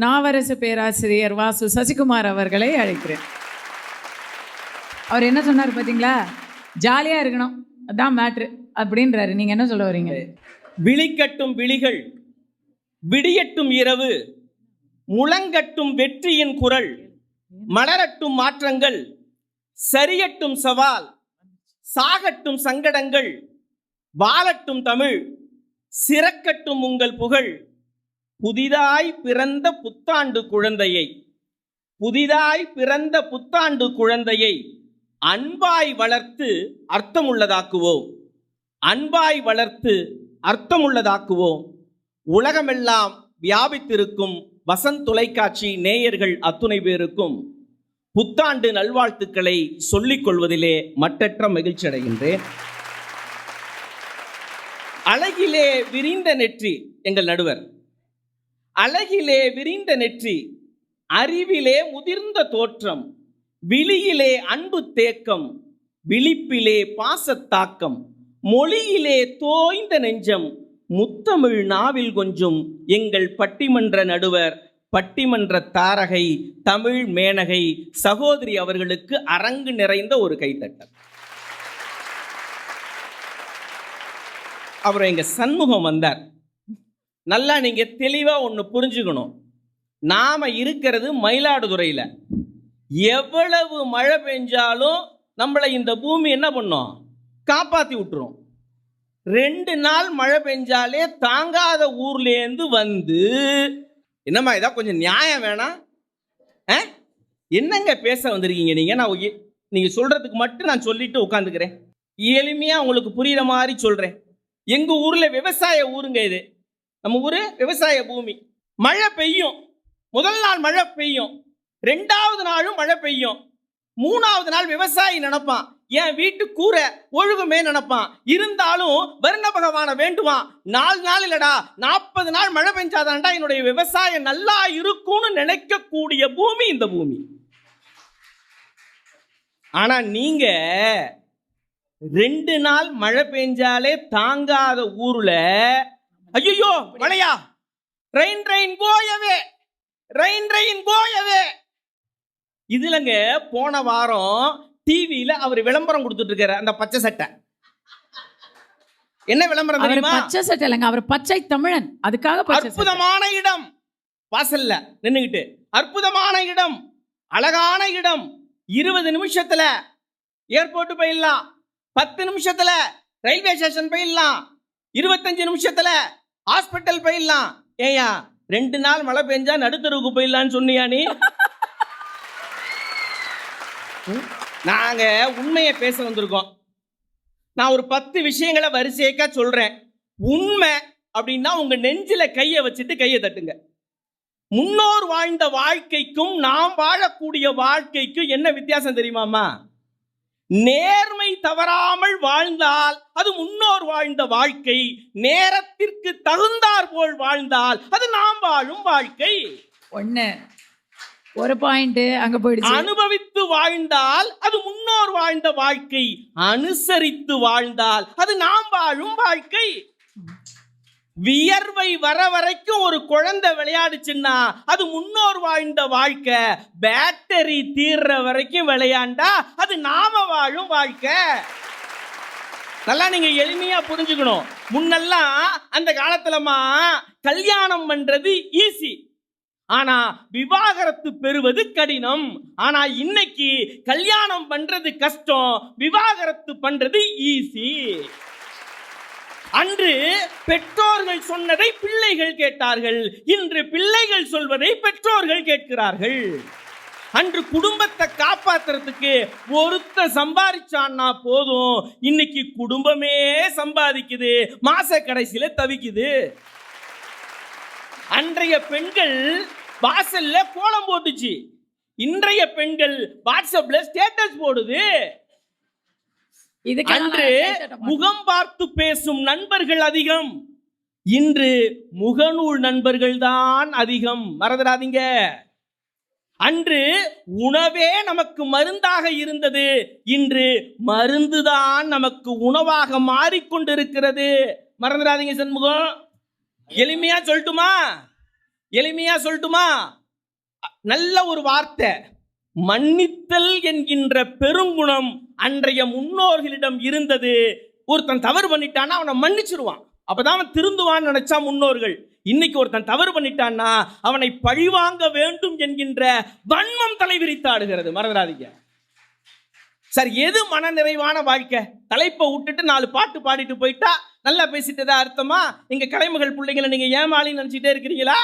நாவரசு பேராசிரியர் வாசு சசிகுமார் அவர்களை அழைக்கிறேன். அவர் என்ன சொன்னார் பார்த்தீங்களா ஜாலியாக இருக்கணும். அதான் மேட்ரு அப்படின்றாரு. நீங்கள் என்ன சொல்ல வரீங்க? விழிக்கட்டும் விழிகள் விடியட்டும் இரவு முழங்கட்டும் வெற்றியின் குரல் மலரட்டும் மாற்றங்கள் சரியட்டும் சவால் சாகட்டும் சங்கடங்கள் வாழட்டும் தமிழ் சிறக்கட்டும் உங்கள் புகழ். புதிதாய் பிறந்த புத்தாண்டு குழந்தையை புதிதாய் பிறந்த புத்தாண்டு குழந்தையை அன்பாய் வளர்த்து அர்த்தமுள்ளதாக்குவோம். அன்பாய் வளர்த்து அர்த்தமுள்ளதாக்குவோம். உலகமெல்லாம் வியாபித்திருக்கும் வசந்த் தொலைக்காட்சி நேயர்கள் அத்துணை பேருக்கும் புத்தாண்டு நல்வாழ்த்துக்களை சொல்லிக் கொள்வதிலே மட்டற்ற மகிழ்ச்சி அடைகின்றேன். அழகிலே விரிந்த நெற்றி எங்கள் நடுவர். அழகிலே விரிந்த நெற்றி அறிவிலே முதிர்ந்த தோற்றம் விழியிலே அன்பு தேக்கம் விழிப்பிலே பாசத்தாக்கம் மொழியிலே தோய்ந்த நெஞ்சம் முத்தமிழ் நாவில் கொஞ்சம் எங்கள் பட்டிமன்ற நடுவர் பட்டிமன்ற தாரகை தமிழ் மேனகை சகோதரி அவர்களுக்கு அரங்கு நிறைந்த ஒரு கைத்தட்டல். அவர் எங்க சண்முகம் வந்தார். நல்லா நீங்கள் தெளிவாக ஒன்று புரிஞ்சுக்கணும். நாம் இருக்கிறது மயிலாடுதுறையில். எவ்வளவு மழை பெஞ்சாலும் நம்மளை இந்த பூமி என்ன பண்ணும்? காப்பாற்றி விட்டுரும். ரெண்டு நாள் மழை பெஞ்சாலே தாங்காத ஊர்லேருந்து வந்து என்னம்மா இதான் கொஞ்சம் நியாயம் வேணாம் ஆ? என்னங்க பேச வந்திருக்கீங்க நீங்கள் நான் நீங்கள் சொல்கிறதுக்கு மட்டும் நான் சொல்லிட்டு உட்காந்துக்கிறேன். எளிமையாக உங்களுக்கு புரிகிற மாதிரி சொல்கிறேன் எங்கள் ஊரில் விவசாய ஊருங்க இது. நம்ம ஊர் விவசாய பூமி. மழை பெய்யும். முதல் நாள் மழை பெய்யும். ரெண்டாவது நாளும் மழை பெய்யும். மூணாவது நாள் விவசாயி நினைப்பான். என் வீட்டு கூரை ஒழுகுமே நினைப்பான். இருந்தாலும் வருண பகவானை வேண்டுவான். நாலு நாள் இல்லடா நாற்பது நாள் மழை பெஞ்சாதான்டா என்னுடைய விவசாயம் நல்லா இருக்கும்னு நினைக்கக்கூடிய பூமி இந்த பூமி. ஆனா நீங்க ரெண்டு நாள் மழை பெஞ்சாலே தாங்காத ஊர்ல ஐயோ மழையா rain rain go away rain rain go away இதுலங்க போன வாரம் டிவியில அவர் விளம்பரம் கொடுத்துட்டு இருக்காரு அந்த பச்சை சட்டை. என்ன விளம்பரம் அவர் தெரியுமா? பச்சை சட்டை இல்லைங்க அவர் பச்சை தமிழன். அதுக்காக. அற்புதமான இடம். வாசல்ல நின்னுகிட்டு. அற்புதமான இடம். அழகான இடம். இருபது நிமிஷத்துல ஏர்போர்ட் போயிடலாம். பத்து நிமிஷத்துல ரயில்வே ஸ்டேஷன் போயிடலாம். இருபத்தஞ்சு நிமிஷத்துல ஹாஸ்பிட்டல் போயிடலாம். ஏயா ரெண்டு நாள் மழை பெஞ்சா நடுத்தருவுக்கு போயிடலான்னு சொன்னியா நீ? நாங்கள் நாங்க உண்மையை பேச வந்திருக்கோம். நான் ஒரு பத்து விஷயங்களை வரிசையக்கா சொல்றேன். உண்மை அப்படின்னா உங்க நெஞ்சில கையை வச்சுட்டு கையை தட்டுங்க. முன்னோர் வாழ்ந்த வாழ்க்கைக்கும் நாம் வாழக்கூடிய வாழ்க்கைக்கும் என்ன வித்தியாசம் தெரியுமாமா நேர்மை தவறாமல் வாழ்ந்தால் அது முன்னோர் வாழ்ந்த வாழ்க்கை. நேரத்திற்கு தகுந்தாற் போல் வாழ்ந்தால் அது நாம் வாழும் வாழ்க்கை. ஒண்ணு ஒரு பாயிண்ட் அங்க போயிடுச்சு. அனுபவித்து வாழ்ந்தால் அது முன்னோர் வாழ்ந்த வாழ்க்கை. அனுசரித்து வாழ்ந்தால் அது நாம் வாழும் வாழ்க்கை. வியர்வை வர வரைக்கும் ஒரு குழந்தை விளையாடுச்சுன்னா அது முன்னோர் வாழ்ந்த வாழ்க்கை. பேட்டரி தீர்ற வரைக்கும் விளையாண்டா அது நாம வாழும் வாழ்க்கை. நல்லா நீங்க எளிமையா புரிஞ்சுக்கணும். முன்னெல்லாம் அந்த காலத்துலமா கல்யாணம் பண்றது ஈஸி ஆனா விவாகரத்து பெறுவது கடினம். ஆனா இன்னைக்கு கல்யாணம் பண்றது கஷ்டம் விவாகரத்து பண்றது ஈஸி அன்று பெற்றோர்கள் சொன்னதை பிள்ளைகள் கேட்டார்கள். இன்று பிள்ளைகள் சொல்வதை பெற்றோர்கள் கேட்கிறார்கள். அன்று குடும்பத்தை காப்பாத்துறதுக்கு ஒருத்த சம்பாதிச்சான்னா போதும். இன்னைக்கு குடும்பமே சம்பாதிக்குது. மாச கடைசியில தவிக்குது. அன்றைய பெண்கள் வாசல்ல கோலம் போட்டுச்சு. இன்றைய பெண்கள் வாட்ஸ்அப்ல ஸ்டேட்டஸ் போடுது. அன்று. முகம் பார்த்து பேசும் நண்பர்கள் அதிகம். இன்று முகநூல் நண்பர்கள் தான் அதிகம். மறந்துடாதீங்க. அன்று உணவே நமக்கு மருந்தாக இருந்தது. இன்று மருந்துதான் நமக்கு உணவாக மாறிக்கொண்டிருக்கிறது. மறந்துடாதீங்க சண்முகம். எளிமையா சொல்லட்டுமா? எளிமையா சொல்லட்டுமா? நல்ல ஒரு வார்த்தை. மன்னித்தல் என்கின்ற பெருங்குணம் அன்றைய முன்னோர்களிடம் இருந்தது. ஒருத்தன் தவறு பண்ணிட்டான்னா அவனை மன்னிச்சிருவான். அப்பதான் அவன் திருந்துவான்னு நினைச்சா முன்னோர்கள். இன்னைக்கு ஒருத்தன் தவறு பண்ணிட்டான்னா அவனை பழிவாங்க வேண்டும் என்கின்ற வன்மம் தலைவிரித்தாடுகிறது மறந்துடாதீங்க. சார் எது மன நிறைவான வாழ்க்கை? தலைப்பை விட்டுட்டு நாலு பாட்டு பாடிட்டு போயிட்டா நல்லா பேசிட்டதா அர்த்தமா? நீங்க கலைமகள் பிள்ளைங்களை நீங்க ஏமாளின்னு நினைச்சிட்டே இருக்கிறீங்களா?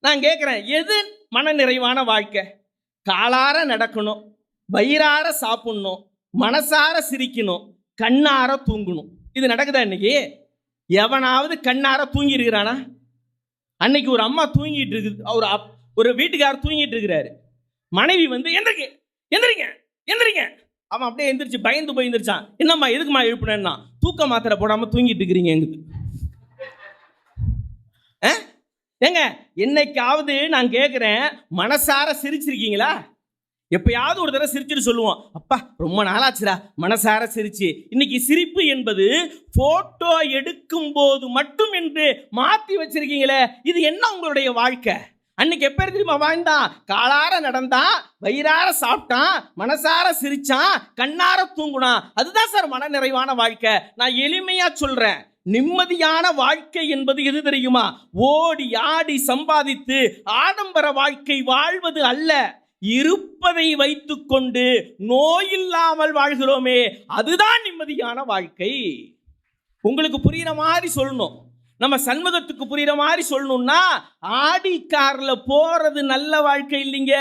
நான் கேட்குறேன் எது மன நிறைவான வாழ்க்கை? காலார நடக்கணும் வயிறார சாப்பிடணும் மனசார சிரிக்கணும் கண்ணார தூங்கணும். இது நடக்குதா இன்னைக்கு? எவனாவது கண்ணார தூங்கி இருக்கிறானா அன்னைக்கு ஒரு அம்மா தூங்கிட்டு இருக்குது ஒரு அப்- ஒரு வீட்டுக்காரர் தூங்கிட்டு இருக்கிறாரு மனைவி வந்து எந்திரிக்க எந்திரிங்க எந்திரிங்க. அவன் அப்படியே எந்திரிச்சு பயந்து போய் எந்திரிச்சான். என்னம்மா எதுக்குமா எழுப்புனேன்னா? தூக்க மாத்திரை போடாம தூங்கிட்டு இருக்கிறீங்க எங்குது ஆ? ஏங்க என்னைக்காவது நான் கேட்குறேன் மனசார சிரிச்சிருக்கீங்களா? எப்பயாவது ஒரு தடவை சிரிச்சுட்டு சொல்லுவோம் அப்பா ரொம்ப நாளாச்சுடா மனசார சிரிச்சு. இன்னைக்கு சிரிப்பு என்பது போட்டோ எடுக்கும் போது மட்டும் என்று மாற்றி வச்சிருக்கீங்களே இது என்ன உங்களுடைய வாழ்க்கை? அன்னைக்கு எப்போ தெரியுமா வாழ்ந்தான் காலார நடந்தான் வயிறார சாப்பிட்டான் மனசார சிரிச்சான் கண்ணார தூங்குனான் அதுதான் சார் மன நிறைவான வாழ்க்கை. நான் எளிமையாக சொல்கிறேன் நிம்மதியான வாழ்க்கை என்பது எது தெரியுமா? ஓடி ஆடி சம்பாதித்து ஆடம்பர வாழ்க்கை வாழ்வது அல்ல. இருப்பதை வைத்துக்கொண்டு நோயில்லாமல் வாழ்கிறோமே அதுதான் நிம்மதியான வாழ்க்கை. உங்களுக்கு புரிகிற மாதிரி சொல்லணும். நம்ம சண்முகத்துக்கு புரிகிற மாதிரி சொல்லணும்னா ஆடி காரில் போகிறது நல்ல வாழ்க்கை இல்லைங்க.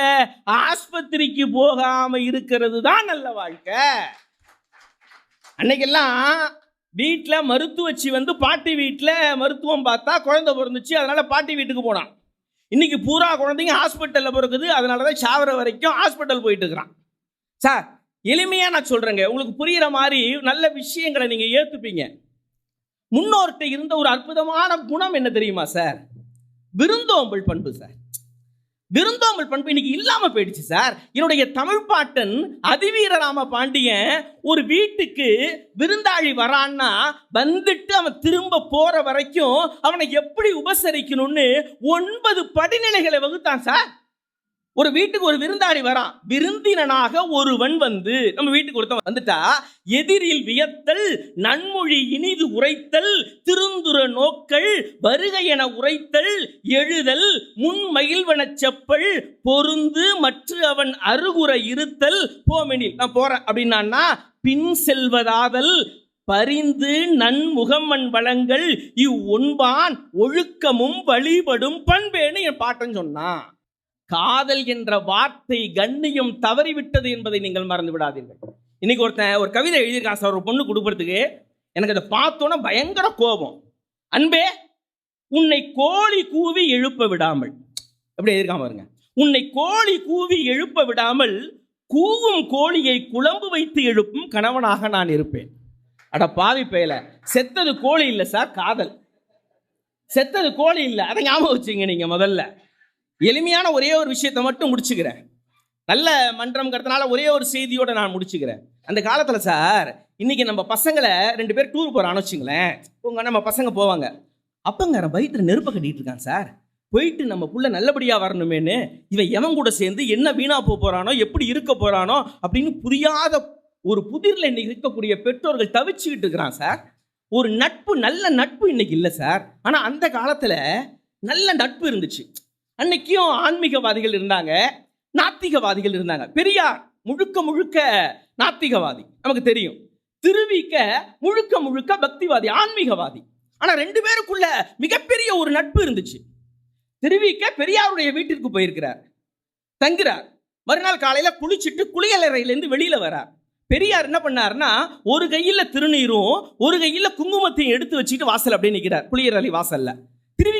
ஆஸ்பத்திரிக்கு போகாமல் இருக்கிறது தான் நல்ல வாழ்க்கை. அன்னைக்கெல்லாம் வீட்டில் மருத்துவச்சி வந்து பாட்டி வீட்டில் மருத்துவம் பார்த்தா குழந்தை பிறந்துச்சு அதனால் பாட்டி வீட்டுக்கு போனான். இன்னைக்கு பூரா குழந்தைங்க ஹாஸ்பிட்டலில் பிறக்குது அதனால தான் சாவர வரைக்கும் ஹாஸ்பிட்டல் போயிட்டு இருக்கிறான். சார் எளிமையாக நான் சொல்கிறேங்க உங்களுக்கு புரிகிற மாதிரி நல்ல விஷயங்களை நீங்கள் ஏற்றுப்பீங்க முன்னோர்கிட்ட இருந்த ஒரு அற்புதமான குணம் என்ன தெரியுமா சார்? விருந்தோம்பல் பண்பு சார். விருந்தோம்பல் பண்பு இன்னைக்கு இல்லாம போயிடுச்சு சார். என்னுடைய தமிழ் பாட்டன் அதிவீரராம பாண்டியன் ஒரு வீட்டுக்கு விருந்தாளி வரான்னா வந்துட்டு அவன் திரும்ப போற வரைக்கும் அவனை எப்படி உபசரிக்கணும்னு ஒன்பது படிநிலைகளை வகுத்தான் சார். ஒரு வீட்டுக்கு ஒரு விருந்தாளி வரான். விருந்தினனாக ஒருவன் வந்து நம்ம வீட்டுக்கு ஒருத்தன் வந்துட்டா எதிரில் வியத்தல் நன்மொழி இனிது உரைத்தல் திருந்துர வருக வருகை என உரைத்தல் எழுதல் முன் மகிழ்வனச் செப்பல் பொருந்து மற்ற அவன் அருகுற இருத்தல். போமெனில் நான் போறேன். அப்படின்னா பின் செல்வதாதல் பரிந்து நன்முகம்மன் வளங்கள் இவ் ஒன்பான் ஒழுக்கமும் வழிபடும் பண்பேன்னு என் பாட்டன் சொன்னான் காதல் என்ற வார்த்தை கண்ணியம் தவறிவிட்டது என்பதை நீங்கள் மறந்து விடாதீர்கள். இன்னைக்கு ஒருத்தன் ஒரு கவிதை எழுதியிருக்கான் சார் ஒரு பொண்ணு கொடுக்கறதுக்கு எனக்கு அதை பார்த்தோன்னே பயங்கர கோபம். அன்பே உன்னை கோழி கூவி எழுப்ப விடாமல். எப்படி எதிர்காம பாருங்க. உன்னை கோழி கூவி எழுப்ப விடாமல் கூவும் கோழியை குழம்பு வைத்து எழுப்பும் கணவனாக நான் இருப்பேன். அட பாவி பேல செத்தது கோழி இல்லை சார் காதல். செத்தது கோழி இல்லை. அதை ஞாபகம் வச்சுங்க நீங்க முதல்ல. எளிமையான ஒரே ஒரு விஷயத்தை மட்டும் முடிச்சுக்கிறேன். நல்ல மன்றம் மன்றம்ங்கிறதுனால ஒரே ஒரு செய்தியோட நான் முடிச்சுக்கிறேன். அந்த காலத்தில் சார் இன்றைக்கி நம்ம பசங்களை ரெண்டு பேர் டூர் போகிறான்னு வச்சுங்களேன் உங்கள் நம்ம பசங்க போவாங்க. அப்பங்க வயிற்றுல நெருப்பை கட்டிகிட்டு இருக்கான் சார். போயிட்டு நம்ம புள்ள நல்லபடியாக வரணுமேன்னு இவன் எவன் கூட சேர்ந்து என்ன வீணாக போக போகிறானோ எப்படி இருக்க போகிறானோ அப்படின்னு புரியாத ஒரு புதிரில் இன்னைக்கு இருக்கக்கூடிய பெற்றோர்கள் தவிச்சுக்கிட்டு இருக்கிறான் சார். ஒரு நட்பு நல்ல நட்பு இன்னைக்கு இல்லை சார். ஆனால் அந்த காலத்தில் நல்ல நட்பு இருந்துச்சு. அன்னைக்கும் ஆன்மீகவாதிகள் இருந்தாங்க நாத்திகவாதிகள் இருந்தாங்க. பெரியார் முழுக்க முழுக்க நாத்திகவாதி. நமக்கு தெரியும். திருவிக்க முழுக்க முழுக்க பக்திவாதி ஆன்மீகவாதி. ஆனா ரெண்டு பேருக்குள்ள மிகப்பெரிய ஒரு நட்பு இருந்துச்சு. திருவிக்க பெரியாருடைய வீட்டிற்கு போயிருக்கிறார். தங்குறார். மறுநாள் காலையில குளிச்சுட்டு குளியலறையிலேருந்து வெளியில வரார். பெரியார் என்ன பண்ணாருன்னா ஒரு கையில திருநீரும் ஒரு கையில குங்குமத்தையும் எடுத்து வச்சுட்டு வாசல் அப்படியே நிற்கிறார் குளியலறை வாசல்ல.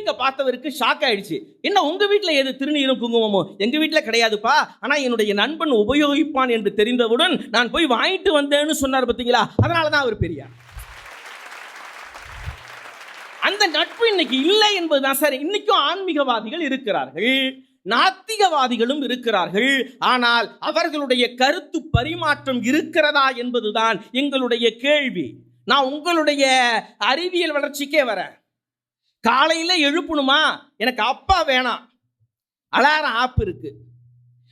திருவிக்க பார்த்தவருக்கு ஷாக் ஆயிடுச்சு. என்ன உங்க வீட்டில் எது திருநீரும் குங்குமமும்? எங்க வீட்டில் கிடையாதுப்பா. ஆனா என்னுடைய நண்பன் உபயோகிப்பான் என்று தெரிந்தவுடன் நான் போய் வாங்கிட்டு வந்தேன்னு சொன்னார் பார்த்தீங்களா? அதனால தான் அவர் பெரியார். அந்த நட்பு இன்னைக்கு இல்லை என்பதுதான் சார். இன்னைக்கும் ஆன்மீகவாதிகள் இருக்கிறார்கள். நாத்திகவாதிகளும் இருக்கிறார்கள். ஆனால் அவர்களுடைய கருத்து பரிமாற்றம் இருக்கிறதா என்பதுதான் எங்களுடைய கேள்வி. நான் உங்களுடைய அறிவியல் வளர்ச்சிக்கே வரேன். காலையில் எழுப்பணுமா? எனக்கு அப்பா வேணாம். அலாரம் ஆப் இருக்கு.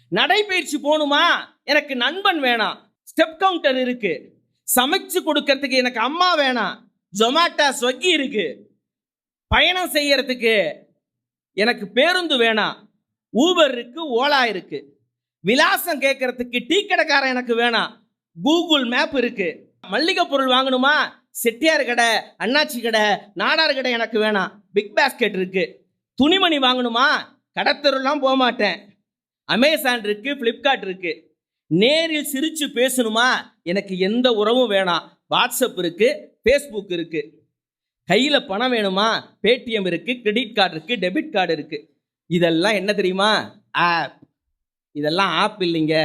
நடைபயிற்சி போகணுமா எனக்கு நண்பன் வேணாம். ஸ்டெப் கவுண்டர் இருக்கு. சமைச்சு கொடுக்கறதுக்கு எனக்கு அம்மா வேணாம். ஜொமேட்டோ ஸ்வக்கி இருக்கு. பயணம் செய்யறதுக்கு எனக்கு பேருந்து வேணாம். ஊபர் இருக்கு ஓலா இருக்கு. விலாசம் கேட்கறதுக்கு டீ கடைக்காரன் எனக்கு வேணாம். கூகுள் மேப் இருக்கு. மல்லிகை பொருள் வாங்கணுமா? செட்டியார் கடை அண்ணாச்சி கடை நாடார் கடை எனக்கு வேணாம். பிக் பாஸ்கெட் இருக்குது துணிமணி வாங்கணுமா? கடத்தருலாம் போக மாட்டேன். அமேசான் இருக்குது ஃப்ளிப்கார்ட் இருக்குது நேரில் சிரித்து பேசணுமா? எனக்கு எந்த உறவும் வேணாம். வாட்ஸ்அப் இருக்குது ஃபேஸ்புக் இருக்குது கையில் பணம் வேணுமா? பேடிஎம் இருக்குது கிரெடிட் கார்டு இருக்குது டெபிட் கார்டு இருக்குது இதெல்லாம் என்ன தெரியுமா? ஆப் இதெல்லாம் ஆப் இல்லைங்க.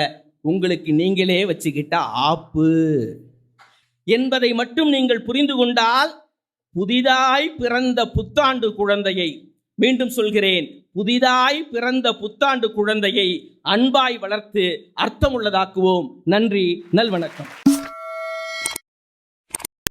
உங்களுக்கு நீங்களே வச்சுக்கிட்ட ஆப்பு என்பதை மட்டும் நீங்கள் புரிந்து கொண்டால் புதிதாய் பிறந்த புத்தாண்டு குழந்தையை மீண்டும் சொல்கிறேன் புதிதாய் பிறந்த புத்தாண்டு குழந்தையை அன்பாய் வளர்த்து அர்த்தமுள்ளதாக்குவோம். நன்றி நல்வணக்கம்.